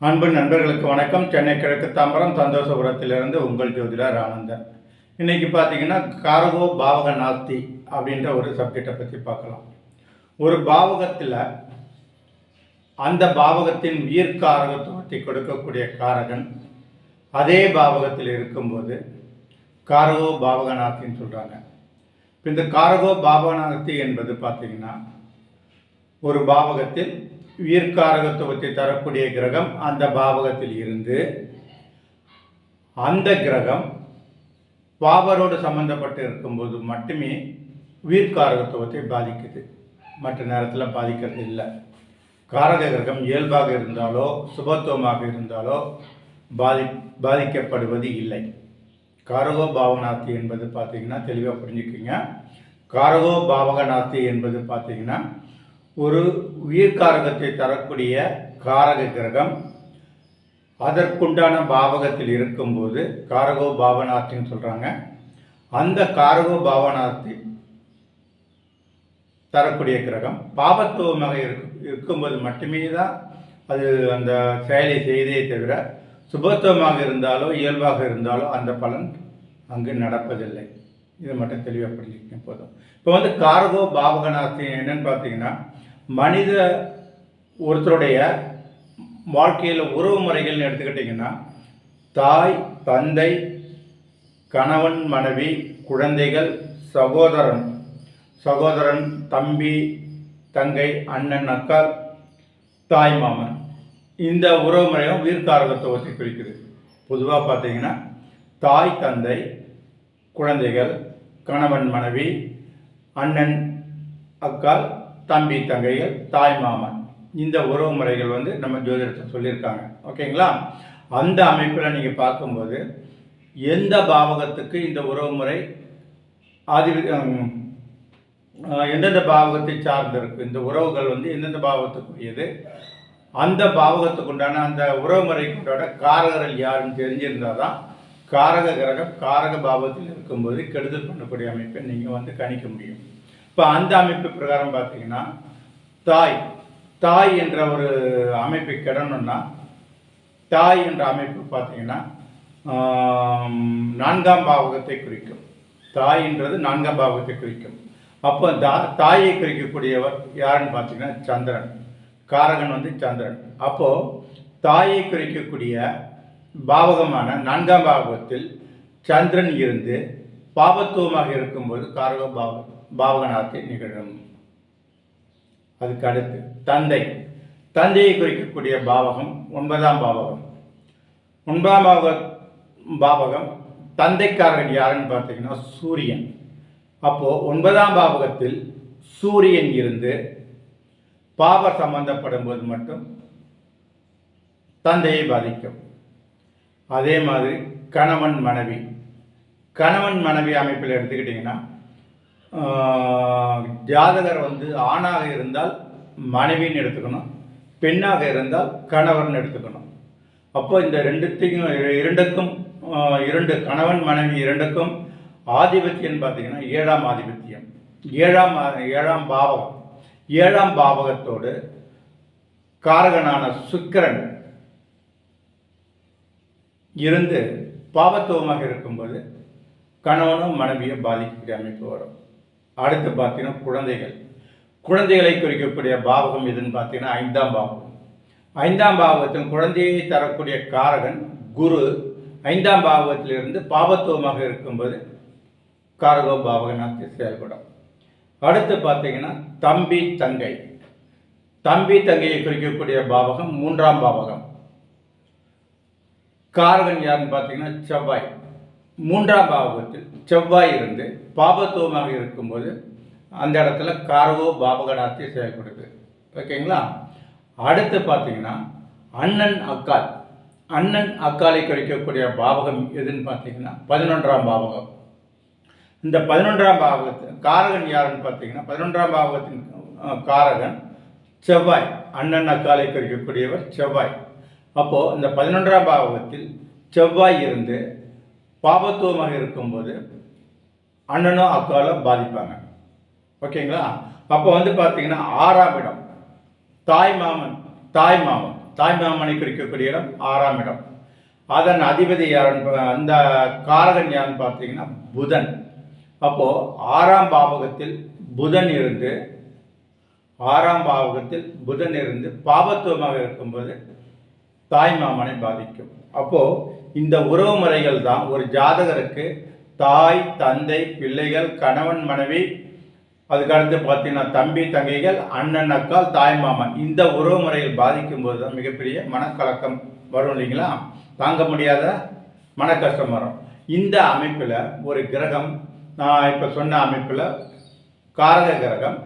அன்பு நண்பர்களுக்கு வணக்கம். சென்னை கிழக்கு தாம்பரம் சந்தோஷபுரத்திலிருந்து உங்கள் ஜோதிடர் ஆனந்தன். இன்னைக்கு பார்த்தீங்கன்னா காரகோ பாவக நாஸ்தி அப்படின்ற ஒரு சப்ஜெக்டை பற்றி பார்க்கலாம். ஒரு பாவகத்தில் அந்த பாவகத்தின் உயிர்காரகத்துவத்தை கொடுக்கக்கூடிய காரகன் அதே பாவகத்தில் இருக்கும்போது காரகோ பாவகநாத்தின்னு சொல்கிறாங்க இப்போ இந்த காரகோ பாவகநாத்தி என்பது பார்த்தீங்கன்னா ஒரு பாவகத்தில் உயிர்காரகத்துவத்தை தரக்கூடிய கிரகம் அந்த பாவகத்தில் இருந்து அந்த கிரகம் பாவரோடு சம்பந்தப்பட்டு இருக்கும்போது மட்டுமே உயிர்காரகத்துவத்தை பாதிக்குது. மற்ற நேரத்தில் பாதிக்கிறது இல்லை. காரக கிரகம் இயல்பாக இருந்தாலோ சுபத்துவமாக இருந்தாலோ பாதி பாதிக்கப்படுவது இல்லை. காரகோ பாவநாத்தி என்பது பார்த்தீங்கன்னா தெளிவாக புரிஞ்சுக்கிங்க. காரகோ பாவகநாத்தி என்பது பார்த்தீங்கன்னா ஒரு உயிர்காரகத்தை தரக்கூடிய காரக கிரகம் அதற்குண்டான பாவகத்தில் இருக்கும்போது காரகோ பாவநாத்தின்னு சொல்கிறாங்க அந்த காரகோ பாவநாத்தை தரக்கூடிய கிரகம் பாபத்துவமாக இருக்கு இருக்கும்போது மட்டுமே தான் அது அந்த செயலை செய்தே தவிர சுபத்துவமாக இருந்தாலோ இயல்பாக இருந்தாலோ அந்த பலன் அங்கு நடப்பதில்லை. இது மட்டும் தெளிவாக புரிஞ்சுக்கணும் போதும். இப்போ வந்து காரகோ பாவகநாத்தி என்னன்னு பார்த்தீங்கன்னா மனித ஒருத்தருடைய வாழ்க்கையில் உறவு முறைகள்னு எடுத்துக்கிட்டிங்கன்னா தாய் தந்தை கணவன் மனைவி குழந்தைகள் சகோதரன் சகோதரன் தம்பி தங்கை அண்ணன் அக்கா தாய் மாமன். இந்த உறவு முறையும் உயிர்காரகத்துவத்தை குறிக்குது பொதுவாக பார்த்தீங்கன்னா தாய் தந்தை குழந்தைகள் கணவன் மனைவி அண்ணன் அக்கால் தம்பி தங்கைகள் தாய் மாமன். இந்த உறவு முறைகள் வந்து நம்ம ஜோதிடத்தில் சொல்லியிருக்காங்க. ஓகேங்களா? அந்த அமைப்பில் நீங்கள் பார்க்கும்போது எந்த பாவகத்துக்கு இந்த உறவு முறை ஆதி எந்தெந்த பாவகத்தை சார்ந்திருக்கு இந்த உறவுகள் வந்து எந்தெந்த பாவகத்துக்குரியது? அந்த பாவகத்துக்கு உண்டான அந்த உறவு முறைக்கு உண்டான காரகர்கள் யாருன்னு தெரிஞ்சிருந்தால் தான் காரக கிரகம் காரக பாவத்தில் இருக்கும்போது கெடுதல் பண்ணக்கூடிய அமைப்பை நீங்கள் வந்து கணிக்க முடியும். இப்போ அந்த அமைப்பு பிரகாரம் பார்த்தீங்கன்னா தாய் தாய் என்ற ஒரு அமைப்பை கிடணும்னா தாய் என்ற அமைப்பு பார்த்தீங்கன்னா நான்காம் பாவகத்தை குறிக்கும். தாயின்றது நான்காம் பாவகத்தை குறிக்கும். அப்போ தா தாயை குறிக்கக்கூடியவர் யாருன்னு பார்த்தீங்கன்னா சந்திரன். காரகன் வந்து சந்திரன். அப்போது தாயை குறிக்கக்கூடிய பாவகமான நான்காம் பாவகத்தில் சந்திரன் இருந்து பாபத்துவமாக இருக்கும்போது காரக பாவகம். பாவகநாத்தை நிகழும். அதுக்கு அடுத்து தந்தை. தந்தையை குறிக்கக்கூடிய பாவகம் ஒன்பதாம் பாவகம். ஒன்பதாம் பாவக பாவகம் தந்தைக்காரன் யாருன்னு பார்த்தீங்கன்னா சூரியன். அப்போது ஒன்பதாம் பாவகத்தில் சூரியன் இருந்து பாவ சம்பந்தப்படும் போது மட்டும் தந்தையை பாதிக்கும். அதே மாதிரி கணவன் மனைவி. கணவன் மனைவி அமைப்பில் எடுத்துக்கிட்டிங்கன்னா ஜாதகர் வந்து ஆணாக இருந்தால் மனைவின்னு எடுத்துக்கணும் பெண்ணாக இருந்தால் கணவன் எடுத்துக்கணும். அப்போ இந்த ரெண்டுத்தையும் இரண்டுக்கும் இரண்டு கணவன் மனைவி இரண்டுக்கும் ஆதிபத்தியம் பார்த்தீங்கன்னா ஏழாம் ஆதிபத்தியம். ஏழாம் ஏழாம் பாவகம். ஏழாம் பாவகத்தோடு காரகனான சுக்கிரன் இருந்து பாவத்துவமாக இருக்கும்போது கணவனும் மனைவியும் பாதிக்கக்கூடிய அமைப்பு வரும். அடுத்து பார்த்தீங்கன்னா குழந்தைகள். குழந்தைகளை குறிக்கக்கூடிய பாவகம் எதுன்னு பார்த்தீங்கன்னா ஐந்தாம் பாவகம். ஐந்தாம் பாவத்தில் குழந்தையை தரக்கூடிய காரகன் குரு. ஐந்தாம் பாவகத்திலிருந்து பாவத்துவமாக இருக்கும்போது காரகோ பாவகனாக செயல்படும். அடுத்து பார்த்தீங்கன்னா தம்பி தங்கை. தம்பி தங்கையை குறிக்கக்கூடிய பாவகம் மூன்றாம் பாவகம். காரகன் யாருன்னு பார்த்தீங்கன்னா செவ்வாய். மூன்றாம் பாவகத்தில் செவ்வாய் இருந்து பாபத்துவமாக இருக்கும்போது அந்த இடத்துல காரகோ பாபகடாத்தி செயல்படுது. ஓகேங்களா? அடுத்து பார்த்தீங்கன்னா அண்ணன் அக்கால் அண்ணன் அக்காலை குறிக்கக்கூடிய பாவகம் எதுன்னு பார்த்தீங்கன்னா பதினொன்றாம் பாவகம். இந்த பதினொன்றாம் பாவகத்து காரகன் யாருன்னு பார்த்தீங்கன்னா பதினொன்றாம் பாவகத்தின் காரகன் செவ்வாய். அண்ணன் அக்காலை குறிக்கக்கூடியவர் செவ்வாய். அப்போது இந்த பதினொன்றாம் பாவகத்தில் செவ்வாய் இருந்து பாபத்துவமாக இருக்கும்போது அண்ணனும் அக்காலும் பாதிப்பாங்க. ஓகேங்களா? அப்போ வந்து பார்த்தீங்கன்னா ஆறாம் இடம். தாய் மாமன் தாய் மாமன். தாய் மாமனை குறிக்கக்கூடிய இடம் ஆறாம் இடம். அதன் அதிபதி யாருன்னு அந்த காரகன் யாருன்னு பார்த்தீங்கன்னா புதன். அப்போது ஆறாம் பாவகத்தில் புதன் இருந்து ஆறாம் பாவகத்தில் புதன் இருந்து பாபத்துவமாக இருக்கும்போது தாய் மாமனை பாதிக்கும். அப்போது இந்த உறவு முறைகள் தான் ஒரு ஜாதகருக்கு தாய் தந்தை பிள்ளைகள் கணவன் மனைவி அதுக்கடுத்து பார்த்தீங்கன்னா தம்பி தங்கைகள் அண்ணன் அக்கால் தாய் மாமன். இந்த உறவு முறைகள் பாதிக்கும் போது தான் மிகப்பெரிய மனக்கலக்கம் வரும் இல்லைங்களா? தாங்க முடியாத மன கஷ்டம் வரும். இந்த அமைப்பில் ஒரு கிரகம் நான் இப்போ சொன்ன அமைப்பில் காரக கிரகம்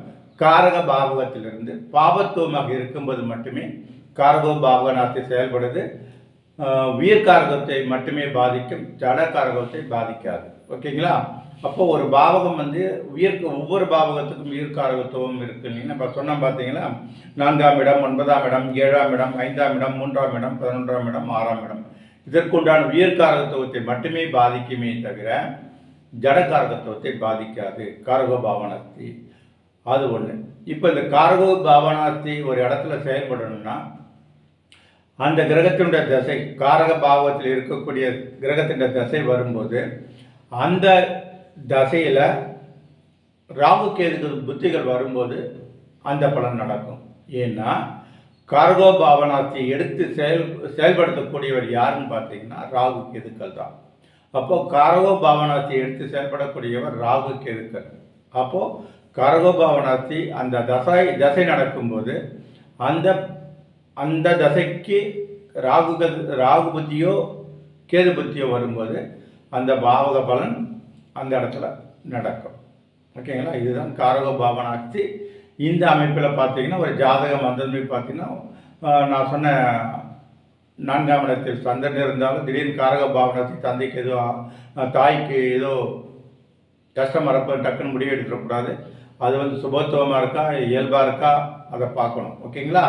காரக பாவகத்திலிருந்து பாபத்துவமாக இருக்கும்போது மட்டுமே காரகோ பாவகநாத்தை செயல்படுது. உயிர்காரகத்தை மட்டுமே பாதிக்கும் ஜட காரகத்தை பாதிக்காது. ஓகேங்களா? அப்போ ஒரு பாவகம் வந்து உயிர் ஒவ்வொரு பாவகத்துக்கும் உயிர்காரகத்துவம் இருக்கு. இல்லைங்களா இப்போ சொன்னோம் பார்த்தீங்களா நான்காம் இடம் ஒன்பதாம் இடம் ஏழாம் இடம் ஐந்தாம் இடம் மூன்றாம் இடம் பதினொன்றாம் இடம் ஆறாம் இடம். இதற்குண்டான உயிர்காரகத்துவத்தை மட்டுமே பாதிக்குமே தவிர ஜட காரகத்துவத்தை பாதிக்காது. காரகோ பாவனாஸ்தி. அது ஒன்று இப்போ இந்த காரகோ பாவனாஸ்தி ஒரு இடத்துல செயல்படணும்னா அந்த கிரகத்தினுடைய தசை காரக பாவத்தில் இருக்கக்கூடிய கிரகத்தினுடைய தசை வரும்போது அந்த தசையில் ராகு கேதுகள் புத்திகள் வரும்போது அந்த பலன் நடக்கும். ஏன்னா கார்கோ பாவனாத்தை எடுத்து செயல் செயல்படுத்தக்கூடியவர் யாருன்னு பார்த்தீங்கன்னா ராகு கேதுக்கள் தான். அப்போ காரகோ பாவனாத்தை எடுத்து செயல்படக்கூடியவர் ராகு கேதுக்கள். அப்போது காரகோபாவனாத்தி அந்த தசை தசை நடக்கும்போது அந்த அந்த தசைக்கு ராகு ராகு புத்தியோ கேது புத்தியோ வரும்போது அந்த பாவக பலன் அந்த இடத்துல நடக்கும். ஓகேங்களா? இதுதான் காரக பாவனாக்தி இந்த அமைப்பில் பார்த்தீங்கன்னா ஒரு ஜாதகம் வந்ததுமே பார்த்தீங்கன்னா நான் சொன்ன நான்காம் இடத்தில் சந்தன் இருந்தாலும் திடீர்னு காரக பாவனாக்தி தந்தைக்கு ஏதோ தாய்க்கு ஏதோ கஷ்டம் வரப்போ டக்குன்னு முடிவு எடுத்துடக்கூடாது அது வந்து சுபத்துவமாக இருக்கா? இயல்பாக இருக்கா? அதை பார்க்கணும். ஓகேங்களா?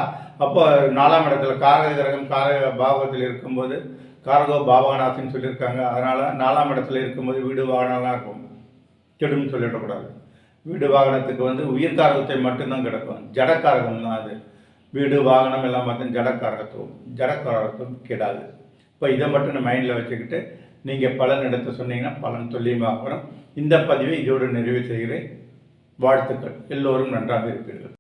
அப்போ நாலாம் இடத்துல காரக கிரகம் காரக பாவகத்தில் இருக்கும்போது காரகோ பாவகநாத்தின்னு சொல்லியிருக்காங்க. அதனால் நாலாம் இடத்துல இருக்கும்போது வீடு வாகனம்லாம் இருக்கும். கெடும்னு சொல்லிடக்கூடாது. வீடு வாகனத்துக்கு வந்து உயிர் காரகத்தை மட்டும்தான் கிடக்கும். ஜடக்காரகம் தான் அது. வீடு வாகனம் எல்லாம் பார்த்தா ஜடக்காரகத்துவம் ஜடக்காரகத்துவம் கெடாது. இப்போ இதை மட்டும் மைண்டில் வச்சுக்கிட்டு நீங்கள் பலன் எடுத்து சொன்னீங்கன்னா பலன் துல்லியமாக வரும். இந்த பதிவை இதோடு நிறைவு செய்கிறேன். வாழ்த்துக்கள். எல்லோரும் நன்றாக இருப்பீர்கள்.